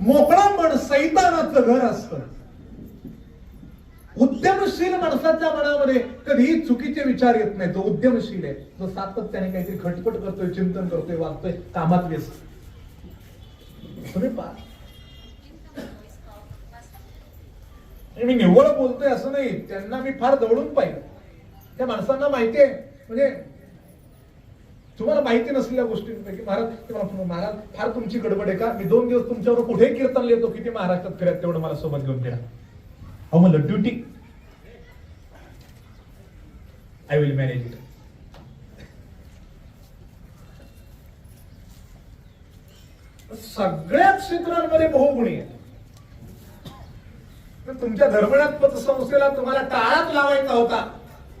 मोकळा मन सैतानाचं घर असत. उद्यमशील माणसाच्या मनामध्ये कधीही चुकीचे विचार येत नाही. जो उद्यमशील आहे. जो सातत्याने काहीतरी खटपट करतोय चिंतन करतोय वागतोय कामात व्यस्त. आणि मी निव्वळ बोलतोय असं नाही. त्यांना मी फार जवळून पाहिलं. त्या माणसांना माहितीये म्हणजे तुम्हाला माहिती नसलेल्या गोष्टींपैकी महाराज ते मला महाराज फार तुमची गडबड आहे का? मी दोन दिवस तुमच्यावर कुठे कीर्तन येतो किती महाराष्ट्रात फिरत तेवढं मला सोबत घेऊन द्या अहो म्हणलं duty I will manage it सगळ्याच क्षेत्रांमध्ये बहुगुणी आहे तुमच्या धर्मणात पतसंस्थेला तुम्हाला टाळात लावायचा होता.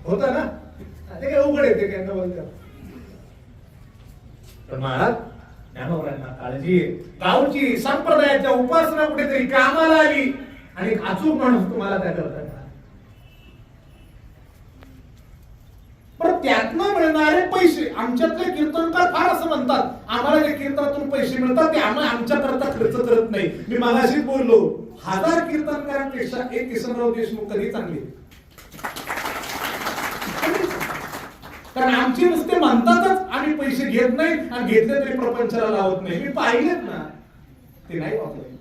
होता ना? ते काय उघड ते काय न पण महाराज ज्ञानोबरांना काळजी गावची संप्रदायाच्या उपासना कुठेतरी कामाला आली. आणि अचूक माणूस तुम्हाला त्या करता पण त्यातनं मिळणारे पैसे आमच्यातले कीर्तनकार फार असं म्हणतात आम्हाला जे कीर्तनातून पैसे मिळतात ते आम्हाला आमच्याकरता खर्च करत नाही. मी मगाशीच बोललो हजार कीर्तनकारांपेक्षा एक किसनराव देशमुख कधी चांगले? कारण आमचे नुसते म्हणतातच आम्ही पैसे घेत नाही आणि घेतले तरी प्रपंचाला लावत नाही. मी पाहिलेत ना ते नाही वापरले.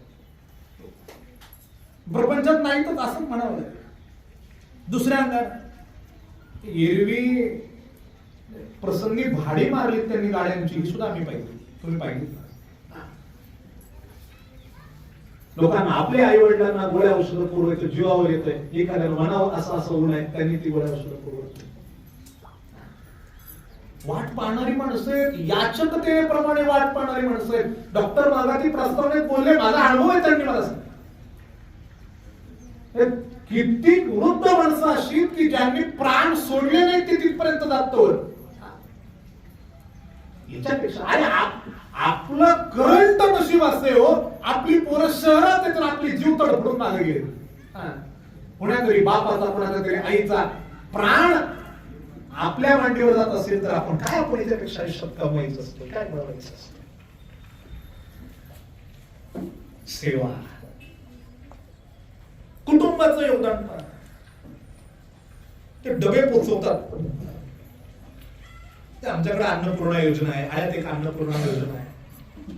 प्रपंचात नाही तर असं म्हणावं दुसऱ्या अंगात एरवी प्रसंगी भाडे मारली त्यांनी गाड्यांची ही सुद्धा आम्ही पाहिली. तुम्ही पाहिली लोकांना आपल्या आई वडिलांना गोळ्या औषधं पुरवायचं जीवावर येतंय. एखाद्याला म्हणावं असं असं होऊ नये त्यांनी ती गोळ्या औषधं पुरवत वाट पाहणारी माणसं आहेत याचकतेप्रमाणे वाट पाहणारी माणसं आहेत. डॉक्टर मागाती प्रस्तावनेत बोलले माझा अनुभव आहे त्यांनी मला किती वृद्ध माणसं अशी की ज्यांनी प्राण सोडले नाही ते तिथपर्यंत जातो. याच्यापेक्षा अरे आप- आपलं करंट नशीब असते हो आपली पोरं शहरात आहेत आपली जीव तडफडून मागे गेले. कोणातरी बापाचा कोणाचा तरी आईचा प्राण आपल्या मांडीवर जात असेल तर आपण काय आपण याच्यापेक्षा आयुष्यात कमवायचं असतं? काय मिळवायचं असतं? सेवा. कुटुंबाचं योगदान ते डबे पोचवतात. आमच्याकडे अन्नपूर्णा योजना आहे. आयात एक अन्नपूर्णा योजना आहे.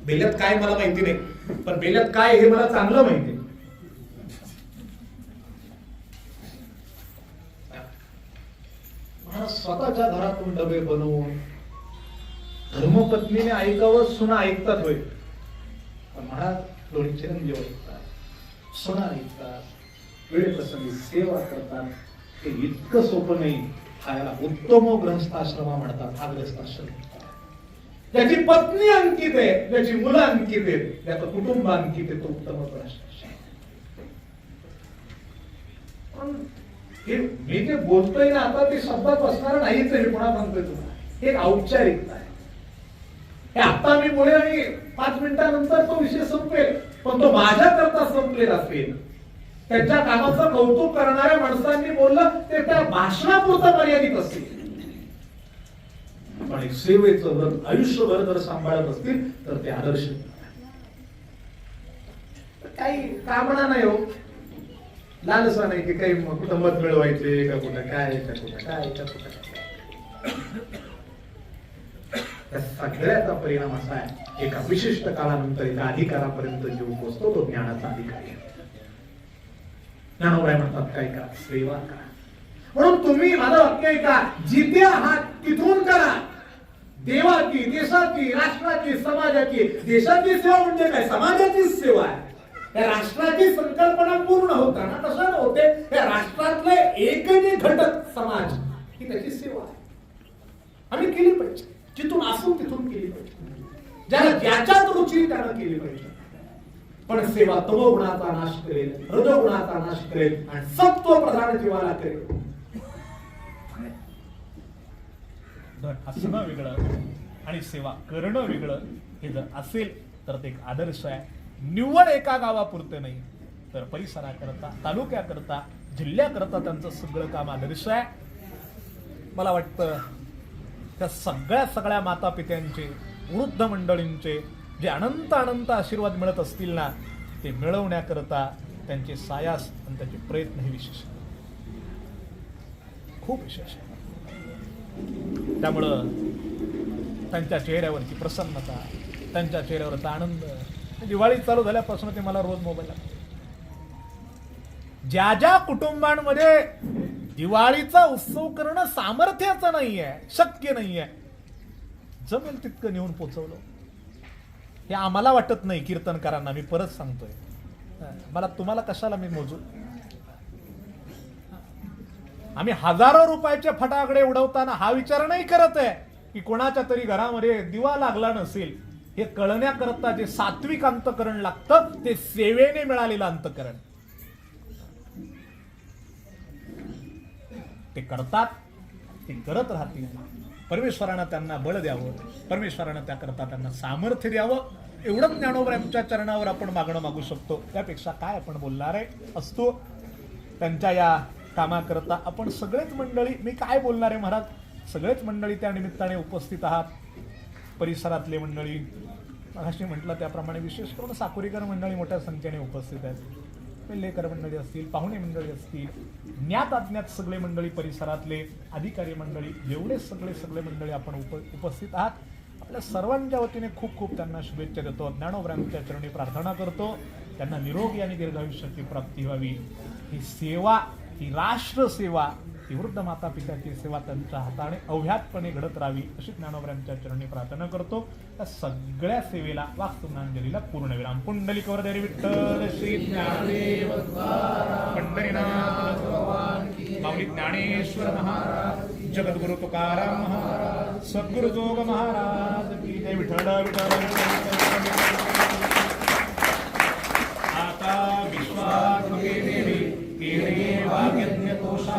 बेल्यात काय मला माहिती नाही. पण बेल्यात काय हे मला चांगलं माहिती आहे. महाराज स्वतःच्या घरातून डबे बनवून? धर्मपत्नीने ऐकावं सुना ऐकतात होय. पण महाराज लोणी चिरंजीव ऐकतात सुना ऐकतात वेळप्रसंगी सेवा करतात. हे इतकं सोपं नाही. खायला याला उत्तम ग्रहस्थाश्रमा म्हणतात हा ग्रहस्थाश्रम ज्याची पत्नी अंकित आहे ज्याची मुलं अंकित आहेत त्याचं कुटुंब अंकित आहे तो उत्तम ग्रहस्थाश्रम पण हे मी जे बोलतोय ना आता ते शब्दात बसणार नाहीच हे पुन्हा सांगतोय तुम्हाला एक औपचारिकता आहे. हे आता मी बोले आणि पाच मिनिटानंतर तो विषय संपेल. पण तो माझ्या करता संपलेला असेल. त्यांच्या कामाचं कौतुक करणाऱ्या माणसांनी बोललं ते त्या भाषणापुरतं मर्यादित असेल पण सेवेचं व्रत आयुष्यभर जर सांभाळत असतील तर ते आदर्श काही कामना नाही हो. लालसा नाही की काही कुठं मत मिळवायचे का कुठं काय का कुठं काय का कुठं त्या सगळ्याचा परिणाम असा आहे एका विशिष्ट काळानंतर एका अधिकारापर्यंत जीव पोचतो तो ज्ञानाचा अधिकार आहे. ज्ञानोबाई म्हणतात काय का सेवा करा. म्हणून तुम्ही माझं वाक्य ऐका जिथे आहात तिथून करा. देवाची देशाची राष्ट्राची समाजाची देशाची सेवा म्हणजे काय? समाजाचीच सेवा आहे. या राष्ट्राची संकल्पना पूर्ण होताना तसं होते या राष्ट्रातले एकही घटक समाज ही त्याची सेवा आहे. आम्ही केली पाहिजे. जिथून असून तिथून केली पाहिजे. ज्याला ज्याच्यात रुची त्यानं केली पाहिजे. पण सेवा तमोगुणाचा नाश करेल रजोगुणाचा नाश करेल आणि सत्व प्रधान जीवाला करेल. असणं वेगळं आणि सेवा करणं वेगळं हे जर असेल तर ते एक आदर्श आहे. निव्वळ एका गावापुरते नाही तर परिसराकरता तालुक्याकरता जिल्ह्याकरता त्यांचं सगळं काम आदर्श आहे. मला वाटतं त्या सगळ्या सगळ्या माता पित्यांचे वृद्ध मंडळींचे जे अनंत अनंत आशीर्वाद मिळत असतील ना ते मिळवण्याकरता त्यांचे सायास आणि त्यांचे प्रयत्न हे विशेष खूप विशेष आहे त्यामुळं त्यांच्या चेहऱ्यावरची प्रसन्नता त्यांच्या चेहऱ्यावरचा आनंद दिवाळी चालू झाल्यापासून ते मला रोज मोबाईल लागतो ज्या ज्या कुटुंबांमध्ये दिवाळीचा उत्सव करणं सामर्थ्याचं नाहीये शक्य नाहीये जमेल तितकं नेऊन पोचवलं. हे आम्हाला वाटत नाही कीर्तनकारांना मी परत सांगतोय. मला तुम्हाला कशाला मी मोजू? आम्ही हजारो रुपयाचे फटाकडे उडवताना हा विचार नाही करत आहे की कोणाच्या तरी घरामध्ये दिवा लागला नसेल. हे कळण्याकरता जे सात्विक अंतकरण लागतं ते सेवेने मिळालेलं अंतकरण. ते करतात ते करत राहतील. परमेश्वरानं त्यांना बळ द्यावं परमेश्वरानं त्याकरता त्यांना सामर्थ्य द्यावं. एवढंच ज्ञानोबर आमच्या चरणावर आपण मागणं मागू शकतो. त्यापेक्षा काय आपण बोलणार आहे? असतो त्यांच्या या कामाकरता आपण सगळेच मंडळी मी काय बोलणार आहे महाराज? सगळेच मंडळी त्या निमित्ताने उपस्थित आहात. परिसरातले मंडळी अशी म्हटलं त्याप्रमाणे विशेष करून साकुरीकर मंडळी मोठ्या संख्येने उपस्थित आहेत. लेकर मंडळी असतील पाहुणे मंडळी असतील ज्ञात अज्ञात सगळे मंडळी परिसरातले अधिकारी मंडळी एवढे सगळे सगळे मंडळी आपण उप उपस्थित आहात. आपल्या सर्वांच्या वतीने खूप खूप त्यांना शुभेच्छा देतो. ज्ञानोब्रांच्या चरणी प्रार्थना करतो. त्यांना निरोगी आणि दीर्घायुष्याची प्राप्ती व्हावी. ही सेवा ही राष्ट्र सेवा वृद्ध माता पित्याची सेवा त्यांच्या हाताने अव्यातपणे घडत राहावी अशी ज्ञानोबऱ्यांच्या चरणी प्रार्थना करतो. त्या सगळ्या सेवेला वास्तुनांजलीला पूर्णविराम. पुंडलिकवर देरी विठ्ठल श्री ज्ञानदेव पंढरीनाथ माऊली ज्ञानेश्वर महाराज. जगद्गुरु तुकाराम महाराज. सद्गुरु जोग महाराज जय. विठ्ठल विठ्ठल आता विश्वास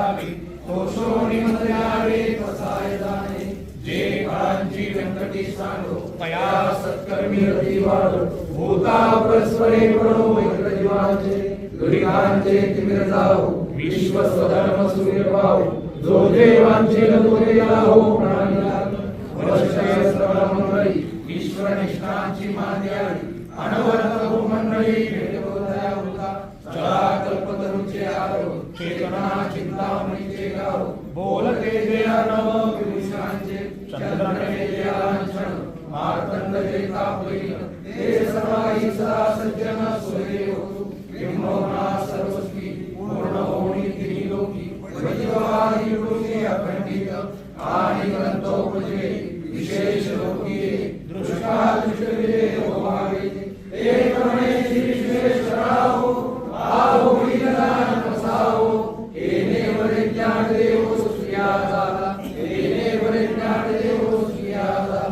वाग्यज्ञ तोषावी तोषो निमंत्र्यावे कसाय जाणे जे काळांची व्यंकटी सांडो तया सत्कर्मी रतिवाद भूता परस्परे प्रणो इंद्रजीवांचे गणितांचे तिमिर जाओ विश्व स्वधर्म सुनिर्भाव जो देवांचे लतोरे लाहो प्राणीला वर्षय सर्व मंडळी ईश्वर निष्ठांची मान्याळी अनवरत हो मंडळी भेटवतया होता चला कल्पतरुचे आरो चेतना बोलते जे नव पुरुषांचे चंद्रने जे लांछन मार्तंड जे तापलीन ते सर्वाई सदा सज्जन सर्वस्वी पूर्ण होणी तिन्ही लोकी अखंडित आणि ग्रंथोपजे विशेष लोकी दृष्टा दृष्टविजय होवावे Maria,